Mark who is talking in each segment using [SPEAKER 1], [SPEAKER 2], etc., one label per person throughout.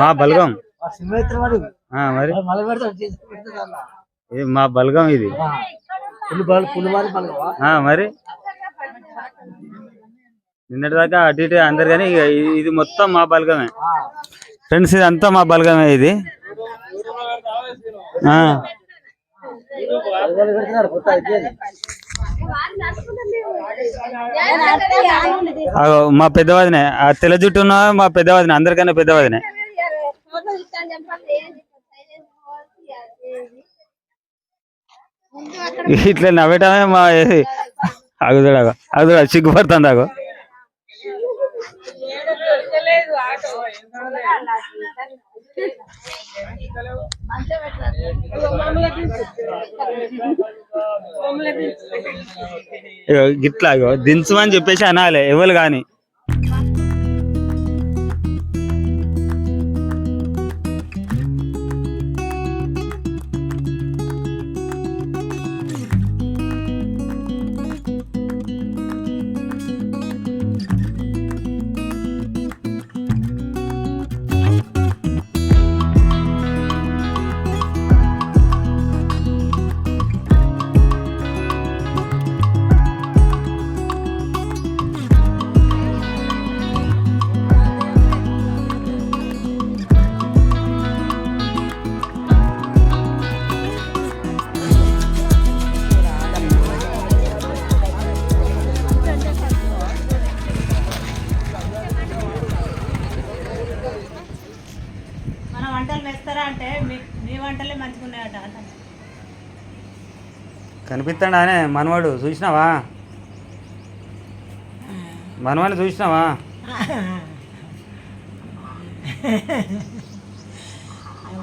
[SPEAKER 1] మా బలగం.
[SPEAKER 2] మరి.
[SPEAKER 1] ఇది మా బలగం ఇది. మరి? నిన్నటి దాకా అటు ఇటు అందరు కానీ ఇది మొత్తం మా బలగమే. ఫ్రెండ్స్ ఇది అంతా మా బలగమే ఇది. ఆ, మా పెద్దవాదినే. ఆ తెల్ల జుట్టు ఉన్న మా పెద్దవాదినే అందరికన్నా పెద్దవాదినే. ఇట్లా నవ్వటమే మా అగుదడాగో అగుదడా సిగ్గుపడుతుంది అగో. గిట్లా దించమని చెప్పేసి అనాలి ఎవరు కానీ. కనిపిస్తాడు అనే మనవాడు చూసినావా? మనవాడిని చూసినావా?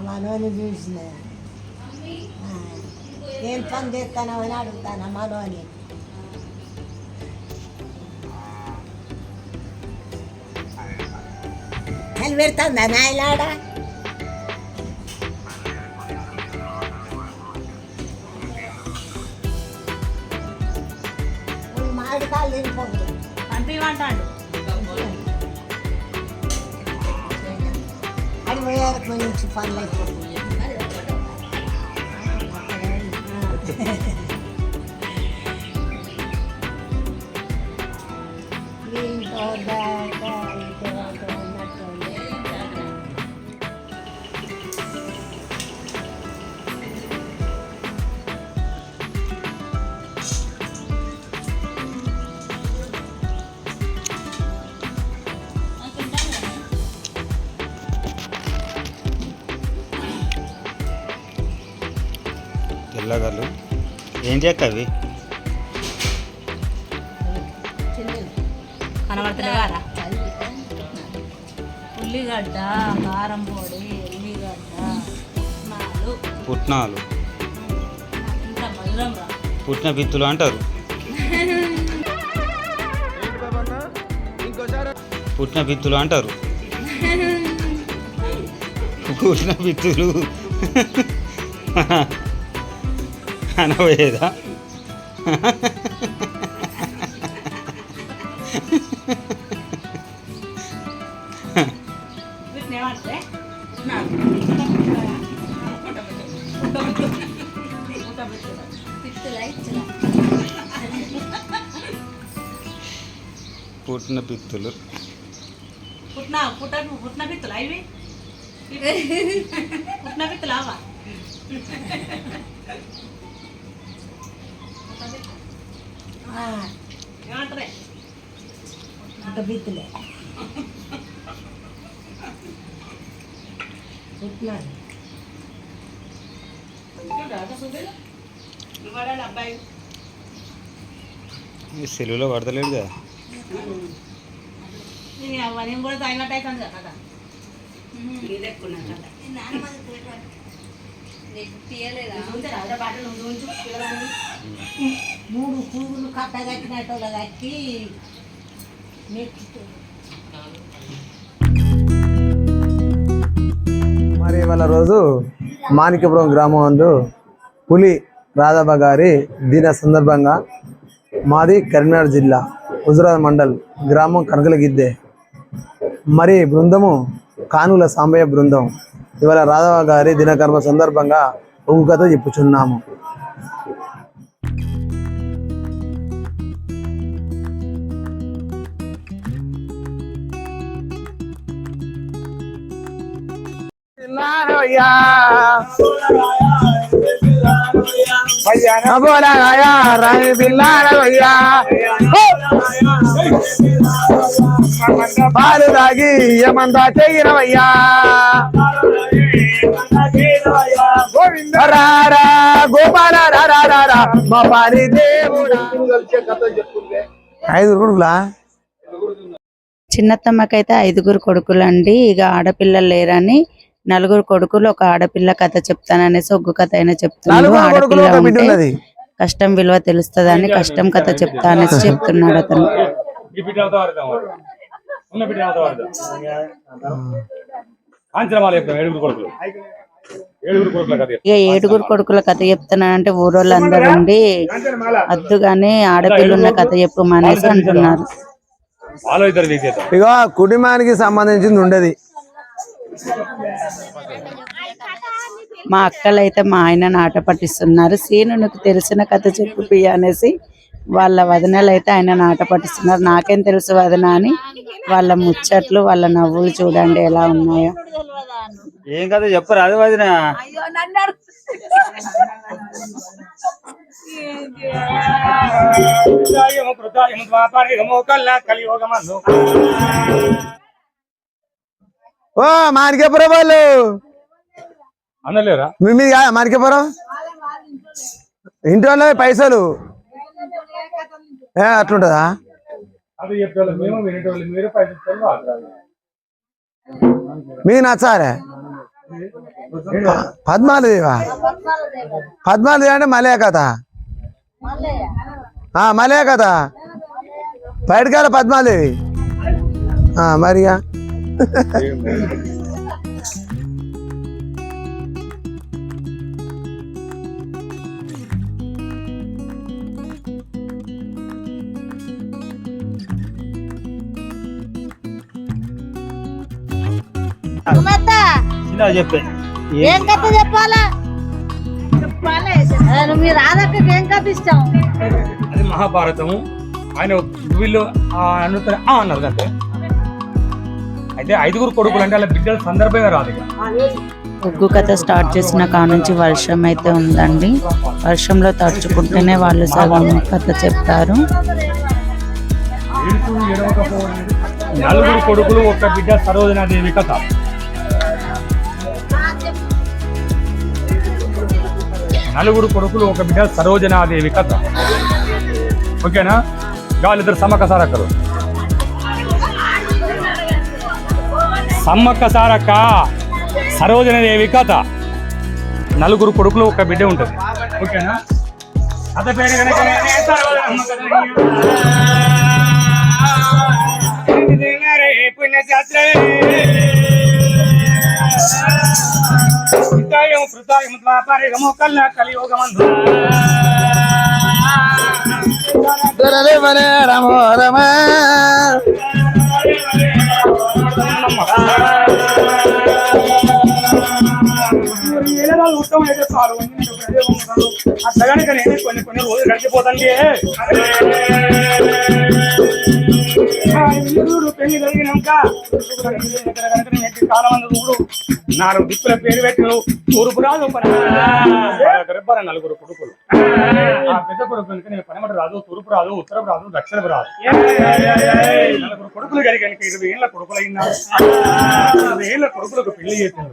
[SPEAKER 3] మనోని చూసిన. ఏం పని చేస్తానో అని అడుగుతాను మనోని కలి నాయలాడా? కాళ్ళు తినిపోదు
[SPEAKER 4] పంపిమంటాడు
[SPEAKER 3] అది పోయారు నుంచి పనులు అయిపోతుంది దీంతో దాకా ఇటు
[SPEAKER 1] ఏం చెక్క అవి?
[SPEAKER 4] కనబడుతున్నారా ఉల్లిగడ్డ కారం పొడి ఉల్లిగడ్డ
[SPEAKER 1] పుట్నాలు.
[SPEAKER 4] మధురం
[SPEAKER 1] పుట్టిన పిత్తులు అంటారు. పుట్టిన పిత్తులు అంటారు. పుట్టిన పిత్తులు అనబోయేదా
[SPEAKER 4] వీటిని ఏమంటే
[SPEAKER 1] పుట్టిన పిత్తులు
[SPEAKER 4] పుట్న పుట్ట పుట్న పిత్తులు ఇవి పుట్న పిత్తులు అవా
[SPEAKER 3] ఆ,
[SPEAKER 4] ఏమంటారే
[SPEAKER 3] అంత బిత్తులే
[SPEAKER 1] సెలవులో పడతలేడు కదా
[SPEAKER 4] నేను కూడా తాగినట్టు అవుతుంది కదా
[SPEAKER 3] మూడు పువ్వులు కట్ట కట్టినట్టు కట్టి
[SPEAKER 2] మరి వాళ్ళ రోజు మాణిక్యపురం గ్రామం అందు పులి రాధవ్వ గారి దీన సందర్భంగా మాది కరీంనగర్ జిల్లా హుజరాబాద్ మండల్ గ్రామం కనకలగిద్దే. మరి బృందము కానుల సాంబయ్య బృందం. ఇవాళ రాధవ గారి దినకర్మ సందర్భంగా ఒక కథ చెప్పుచున్నాము. పాలు తాగి ఏమంతా చెయ్యనవయ్యా రారా గోపాల రారా రారా మా పాలి దేవుడా. ఐదు కొడుకులా
[SPEAKER 5] చిన్నత్తమ్మకైతే ఐదుగురు కొడుకులండి. ఇక ఆడపిల్లలు లేరని నలుగురు కొడుకులు ఒక ఆడపిల్ల కథ చెప్తాననేసి ఒగ్గు కథ అయినా చెప్తున్నాడు ఆడపిల్ల ఉంటే కష్టం విలువ తెలుస్తుందని కష్టం కథ చెప్తా అనేసి చెప్తున్నాడు అతను. ఇక ఏడుగురు కొడుకుల. కథ చెప్తున్నానంటే ఊరోళ్ళందరూ ఉండి అద్దుగానే ఆడపిల్ల ఉన్న కథ చెప్పమనేసి అంటున్నారు.
[SPEAKER 2] ఇగో కుటుంబానికి సంబంధించింది ఉండేది.
[SPEAKER 5] మా అక్కలైతే మా ఆయనను ఆట పట్టిస్తున్నారు. సీను నీకు తెలిసిన కథ చెప్పు పియ్య అనేసి వాళ్ళ వదనలు అయితే ఆయన ఆట పట్టిస్తున్నారు. నాకేం తెలుసు వదన అని. వాళ్ళ ముచ్చట్లు వాళ్ళ నవ్వులు చూడండి ఎలా ఉన్నాయో.
[SPEAKER 1] ఏం కదా చెప్పరు అది వదిన.
[SPEAKER 2] ఓ మానికేపురం వాళ్ళు.
[SPEAKER 6] అందలేరా
[SPEAKER 2] మీ మీద కాదా మానికేపురం ఇంటి వాళ్ళ పైసలు. ఏ అట్లుంటదా? మీకు నచ్చారే? పద్మాలదేవా? పద్మాలదేవి అంటే మలయ కథ. మలయ కథ. బయటకాల పద్మాదేవి ఆ, మరిగా
[SPEAKER 1] చెప్పే.
[SPEAKER 3] ఏం కథ చెప్పాలా? మీ రాధక్కకి ఏం కథ ఇష్టం?
[SPEAKER 6] అది మహాభారతము. ఆయన వీళ్ళు అన్నారు అంతే. అయితే ఐదుగురు కొడుకులు అంటే అలా బిడ్డల సందర్భంగా రాదు ఇక.
[SPEAKER 5] కథ స్టార్ట్ చేసిన కానుంచి వర్షం అయితే ఉందండి. వర్షంలో తడుచుకుంటేనే వాళ్ళు సగం కథ చెప్తారు.
[SPEAKER 6] నలుగురు కొడుకులు ఒక బిడ్డ సరోజనాదేవి కథ. నలుగురు కొడుకులు ఒక బిడ్డ సరోజనాదేవి కథ. ఓకేనా? వాళ్ళిద్దరు సమ్మక్క సారక్కలు సమ్మక్క సారక్క సరోజనదేవి కథ. నలుగురు కొడుకులు ఒక బిడ్డ ఉంటుంది. ఓకేనా? కథ పేరు కనుక పుణ్యశాస్త్రే ఉత్తమం అయితే చాలు అట్లాగనే కానీ కొన్ని కొన్ని రోజులు గడిచిపోతండి. ఆ పెళ్ళి కలిగినాక చాలా మంది చూడు నాలుగు దిక్కుల పేరు పెట్టిన తూర్పు రాదు నలుగురు కొడుకులు. ఆ పెద్ద కొడుకు కనుక పనమట రాదు తూర్పు రాదు ఉత్తరపు రాదు దక్షిణపు రాదు. నలుగురు కొడుకులు కలిగి ఇరవై ఏళ్ళ కొడుకులు అయినారు ఇరవై ఏళ్ళ కొడుకులకు పెళ్ళి చేసింది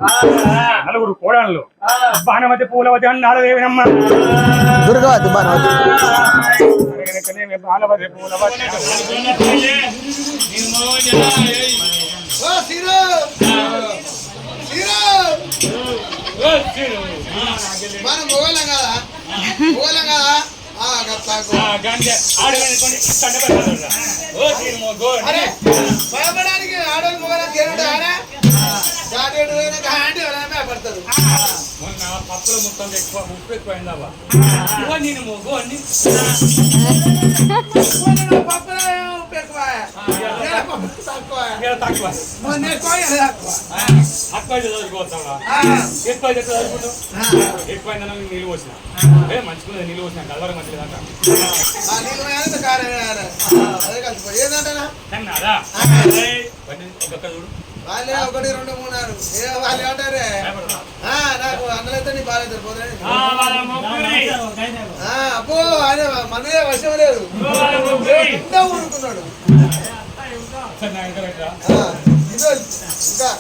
[SPEAKER 6] నలుగురు కోడళ్ళు. బాణమతి పూలవతి అన్నారు దేవినమ్మ
[SPEAKER 2] దుర్గవతి బాణవతి
[SPEAKER 6] కనుకనే పూలవతి
[SPEAKER 7] మనం మొగోళ్ళం కదా? ఆడవాళ్ళు మొగోళ్ళం తినడు ఆడా జాతీయుడు పోయినాక భయపడతారు
[SPEAKER 6] మొన్న పప్పుల మొత్తం ఎక్కువ ఉప్పు ఎక్కువైందావా నేను మొగ్గు అన్ని
[SPEAKER 7] పప్పులో ఉప్పు ఎక్కువ తక్కువ మొన్న ఎక్కువ
[SPEAKER 6] చదువుకోవచ్చావా ఎక్కువ చదువుకుంటావు నీళ్ళు పోసిన ఏ మంచిగా నీళ్ళు పోసిన కలవరం మంచిదంట
[SPEAKER 7] ఆ అదే కలిసిపోయి
[SPEAKER 6] అదా చూడు
[SPEAKER 7] వాళ్ళే ఒకటి రెండు మూడు నాలుగు. ఏ వాళ్ళు ఏమంటారే? ఆ, నాకు అన్నలైతే నీ బాగా సరిపోతుంది
[SPEAKER 6] ఆ, వాళ్ళ మొగ్గురి.
[SPEAKER 7] ఆ, అబ్బో ఆయన మనదే వర్షం లేదు. ఇంకా ఊరుకున్నాడు. ఇదో ఇంకా.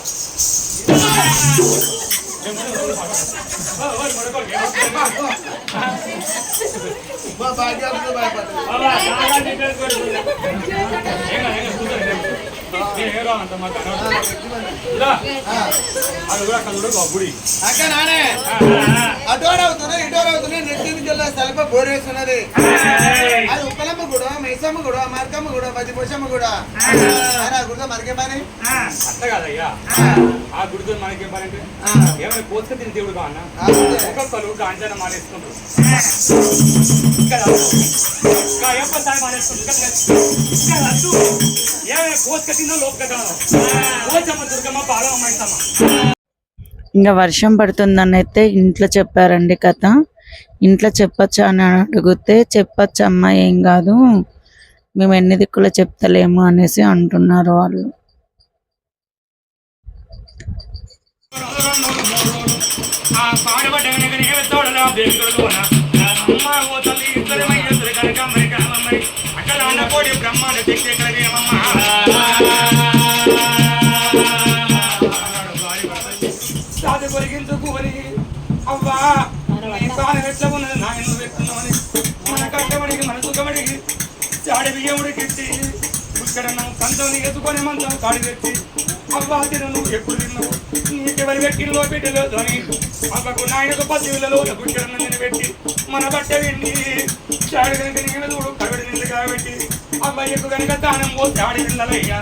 [SPEAKER 7] మా భాగ్యాలతో భయపడ్డాడు అక్క నానే. అవుతున్నాయి నెత్తి నుంచి వెళ్ళే సలప బోరేస్తున్నది అది ఉప్పలమ్మ కూడా మైసమ్మ కూడా మరకమ్మ కూడా మధ్య పోషమ్మ కూడా ఆయన గుడితో మనకే పని
[SPEAKER 6] అట్లా కాదయ్యా. ఆ. గుడితో మనకేం పని అంటే ఏమైనా కోసుక తిని దేవుడు కావన్నా
[SPEAKER 7] ఆ.
[SPEAKER 6] ఒక్కొక్కరు కాంచన మానేసుకుంటారు ఇక్కడ ఏమైనా కోసుక దుర్గమ్మ
[SPEAKER 5] ఇంకా వర్షం పడుతుందని అయితే ఇంట్లో చెప్పారండి కథ. ఇంట్లో చెప్పొచ్చా అని అడిగితే చెప్పొచ్చమ్మా ఏం కాదు. మేము ఎన్ని దిక్కులు చెప్తలేము అనేసి అంటున్నారు వాళ్ళు.
[SPEAKER 6] పాడబడ్డ అక్కడ అన్నకోడి బ్రహ్మాండ శక్తి కలవేమమ్మ సాధు కొరిగించుకోని అవ్వా నీ కాలం ఎట్లా ఉన్నది నాయన పెట్టున్నామని మన కట్టబడికి మన సుఖబడికి చాడి బియ్యముడికి ఇచ్చి పుష్కరన్నం కంచం ఎత్తుకొని మంచం కాడి పెట్టి అవ్వా తిను నువ్వు ఎప్పుడు తిన్నావు నీకెవరి పెట్టిలో పెట్టలేదు అని అవ్వకు నాయనకు పసివులలో పెట్టి మన బట్ట వెండి చాడి కనుక నేను చూడు కవిడి నిండు కాబట్టి. అమ్మాయికు కనుక తానం పో చాడి పిల్లలయ్యా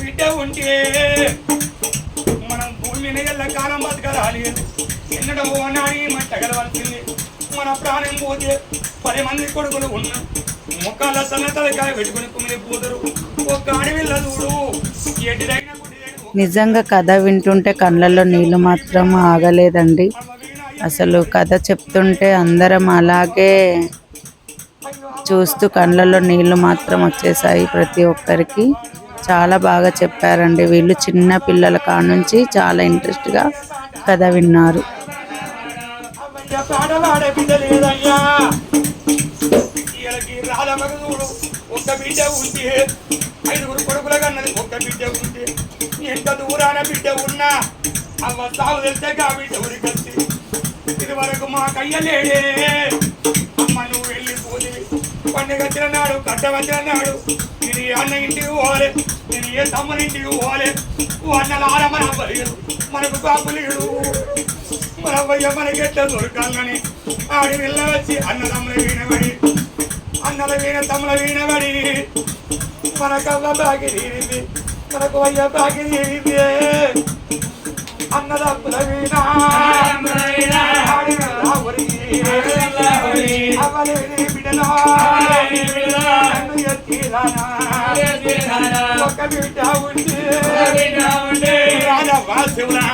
[SPEAKER 6] బిడ్డ ఉంటే మనం భూమి మీద ఎల్ల కాలం బతకరాలి. ఎన్నడో నాడి మట్టగలవలసింది మన ప్రాణం పోతే పది మంది కొడుకులు ఉన్న ముఖాల సన్నతలకాయ పెట్టుకుని కుమిలి పోతారు ఒక్క అడవిల్ల చూడు ఎటుదైనా
[SPEAKER 5] నిజంగా కథ వింటుంటే కళ్ళల్లో నీళ్ళు మాత్రం ఆగలేదండి. అసలు కథ చెప్తుంటే అందరం అలాగే చూస్తూ కళ్ళల్లో నీళ్ళు మాత్రం వచ్చేసాయి ప్రతి ఒక్కరికి. చాలా బాగా చెప్పారండి. వీళ్ళు చిన్న పిల్లల కానుంచి చాలా ఇంట్రెస్ట్గా కథ విన్నారు.
[SPEAKER 6] అమ్మయ్య పాడవాడే బిడ్డ లేదయ్యా. వీళ్ళకి రాధమ్మకు చూడు ఒక్క బిడ్డ ఉంటే ఐదుగురు కొడుకుల కన్నది ఒక్క బిడ్డ ఉంటే ఎంత దూరాన బిడ్డ ఉన్నా అవ్వ సాగు తెలిసే కా బిడ్డ ఉరికొచ్చి ఇది వరకు మా కయ్యలేడే అమ్మ నువ్వు వెళ్ళిపోయి పండుగ వచ్చిన నాడు కట్ట వచ్చిన నాడు నేను అన్న ఇంటికి పోవాలి నేను ఏ తమ్ముని ఇంటికి పోవాలి ఓ అన్నల మనకు కాపు లేడు మన అవ్వయ్య మనకి ఎట్లా దొరకాలని ఆడి వెళ్ళ వచ్చి అన్నదమ్ముల వీణబడి అన్నల వీణ తమ్ముల వీణబడి మనకవ్వ బాకి తీరింది మనకు అయ్య బాకి తీరింది అన్నదమ్ముల వీణ ఆడి వెళ్ళ ఒరిగి. అవ్వలేని బిడ్డలా నన్ను ఎత్తిరానా. ఒక బిడ్డ ఉంటే రాధవ్వ శివులా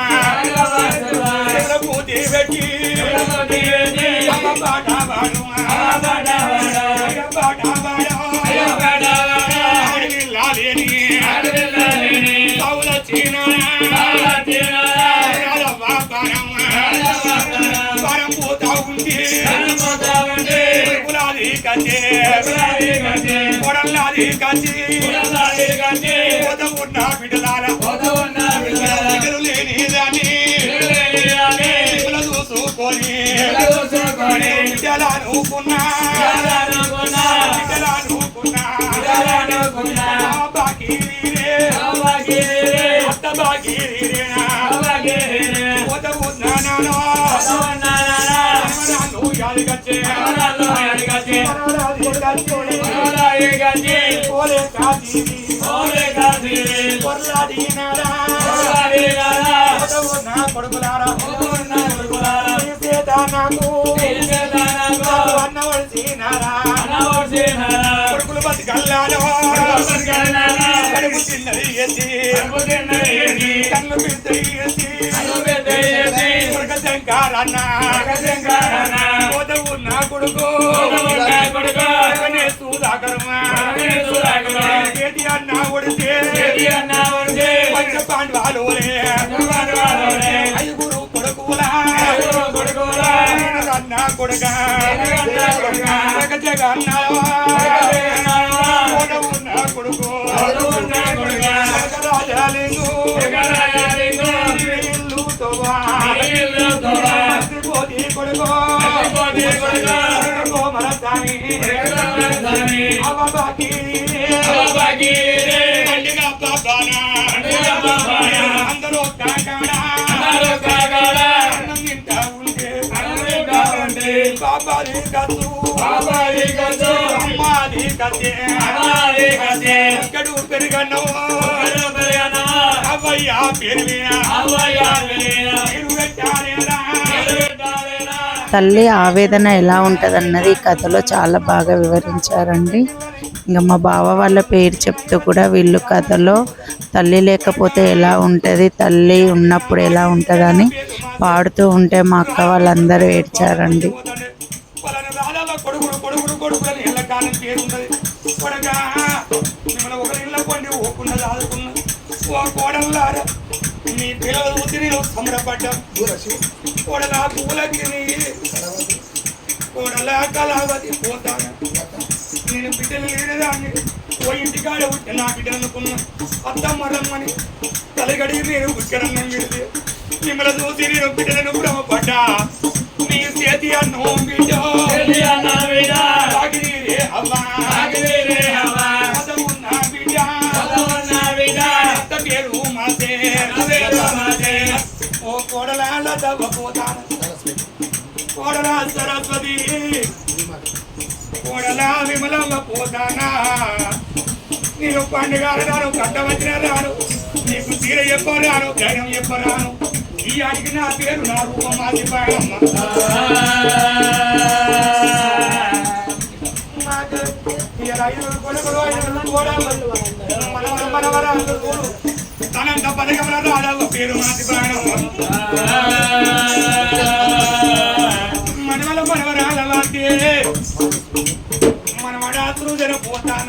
[SPEAKER 6] పూతి పెట్టి అమ్మ పాట పాడు పోతా ఉంటే కులాది కచ్చే కొడల్లాది కచ్చి పోత ఉన్న బిడ్డలాల బిడ్డలు లేని దాన్ని. చూసుకొని బిడ్డలు అనుకున్నా. బిడ్డలు అనుకున్నా. బాకీ అత్త బాకీ పోత కొడుకులారా నాకు కొడుకులు బతికల్లాలో కడుపు చిన్నది కన్ను పెద్ద పోతవు నా కొడుకు. అన్న ఒడితే పంచ పాండవాలోలే. ఐదుగురు కొడుకులా. అన్న కొడుక. జగన్నావా నా కొడుకు. రాజాలింగు పోటీ కొడుకు కోమరసాని అవబాకి పండుగ పాపానా అందరూ కాకాడా అన్నం తింటా ఉంటే బాబాది కత్తు అమ్మాది కత్తే ఎక్కడు
[SPEAKER 5] తల్లి ఆవేదన ఎలా ఉంటుంది అన్నది ఈ కథలో చాలా బాగా వివరించారండి ఇంకా మా బావ వాళ్ళ పేరు చెప్తూ కూడా వీళ్ళు కథలో తల్లి లేకపోతే ఎలా ఉంటుంది తల్లి ఉన్నప్పుడు ఎలా ఉంటుందని పాడుతూ ఉంటే మా అక్క వాళ్ళందరూ ఏడ్చారండి
[SPEAKER 6] కాలం కొడగా ఇళ్ళ కొండి ఓ మీ పిల్లలు చూసి నేను సంబరపడ్డా కోడలా పూలగిరి కోడలా కళావతి పోతాను. నేను బిడ్డలు లేనిదాన్ని ఓ ఇంటికాడ పుట్టి నా బిడ్డ అనుకున్నా అత్తమ్మ రమ్మని తలగడి నేను ఉక్కరన్నం పెడితే మిమ్మల్ని చూసి నేను బిడ్డలను భ్రమపడ్డా. నీ చేతి అన్నం బిడ్డ. అవ్వా. ఓ కోడలాల దవ్వపోతాను కోడలా సరస్వతి కోడలా విమలమ్మ పోతానా? నేను పండుగ రాను కట్ట వచ్చిన రాను నీకు తీర చెప్పరాను ధైర్యం చెప్పరాను. ఈ అడిగి నా పేరు నా రూపం మాసిపోయామ్మ నాకు ఇలా ఐదుగురు కొడుకులు, ఐదుగురు తనంత పథకముల రాడవ పేరు మాసిపోయామ్మ మనవల మనవరాల లాంటి మనవడా సృజన పోతాన.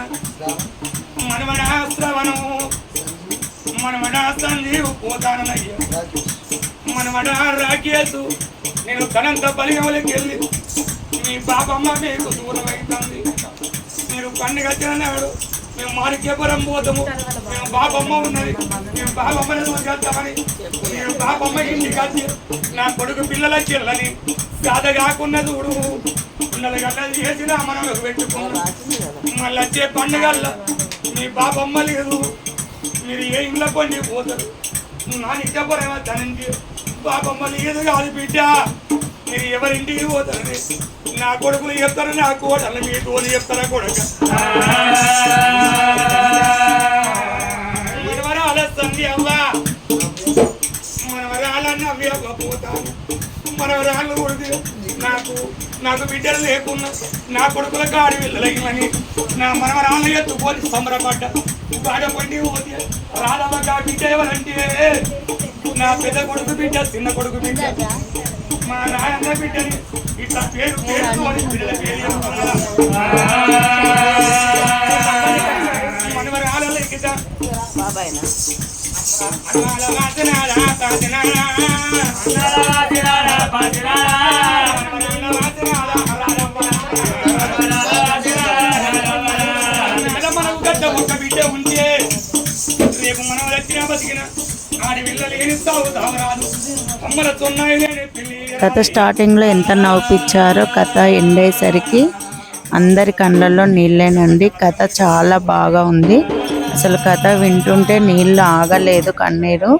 [SPEAKER 6] మనవడా శ్రవణం మనవడా సంజీవ్ పోతానయ్య మనవడా రాకేసు నేను తనంత బలిగములకి వెళ్ళి మీ బాబమ్మ మీకు దూరం అవుతుంది మీరు పండుగ తిననాడు మేము మారికేపురం పోతాము. మేము బాబమ్మ ఉన్నది. మేము బాబమ్మని చూసేస్తామని నేను బాబమ్మ ఇంటి కాదు నా కొడుకు పిల్లల చెల్లని సాధ కాకున్న చూడు. పిల్లల గల్ల చేసినా మనం పెట్టుకున్నాం. మళ్ళీ వచ్చే పండుగల్లో మీ బాబమ్మ లేదు. మీరు ఏ ఇంట్లో పండి పోతారు? నా నిత్యపరేమో తనండి బాబమ్మ లేదు కాదు బిడ్డ. మీరు ఎవరింటికి పోతారని నా కొడుకులు చెప్తారు నా కోడలు మీ తోలు చెప్తారా కొడుక. మనవరాల సంధి అవ్వా. మనవరాలన్న పోతాను మనవరాళ్ళు కొడుకు నాకు నాకు బిడ్డలు లేకున్నా నా కొడుకుల కాడి వెళ్ళలేమని నా మనవరాళ్ళు ఎత్తుకొని సంబరపడ్డా. బాధపడి పోతే రాధవ బిడ్డ ఎవరంటే? నా పెద్ద కొడుకు బిడ్డ చిన్న కొడుకు బిడ్డ. మా నాయన బిడ్డని ఇట్లా పేరు పేరుతోని బిడ్డల పేరు చెప్తున్నా. మనవరాళ్ళ ఎక్కితా మనవరాల వాసనాల తాసినాల. మనవరాల వాసనాల నెల మనకు గడ్డ ఒక బిడ్డ ఉంటే రేపు మనం వచ్చిన బతికిన ఆడి పిల్ల లేని సాగు తామరాదు అమ్మల తొన్నాయి
[SPEAKER 5] కథ స్టార్టింగ్లో ఎంత నవ్వుపిచ్చారో కథ ఎండ్ అయ్యేసరికి అందరి కళ్ళల్లో నీళ్ళేనండి కథ చాలా బాగా ఉంది. అసలు కథ వింటుంటే నీళ్ళు ఆగలేదు కన్నీరు.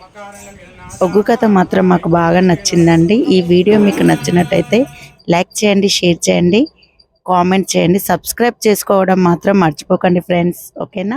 [SPEAKER 5] ఒగ్గు కథ మాత్రం మాకు బాగా నచ్చిందండి. ఈ వీడియో మీకు నచ్చినట్టయితే లైక్ చేయండి షేర్ చేయండి కామెంట్ చేయండి సబ్స్క్రైబ్ చేసుకోవడం మాత్రం మర్చిపోకండి ఫ్రెండ్స్. ఓకేనా?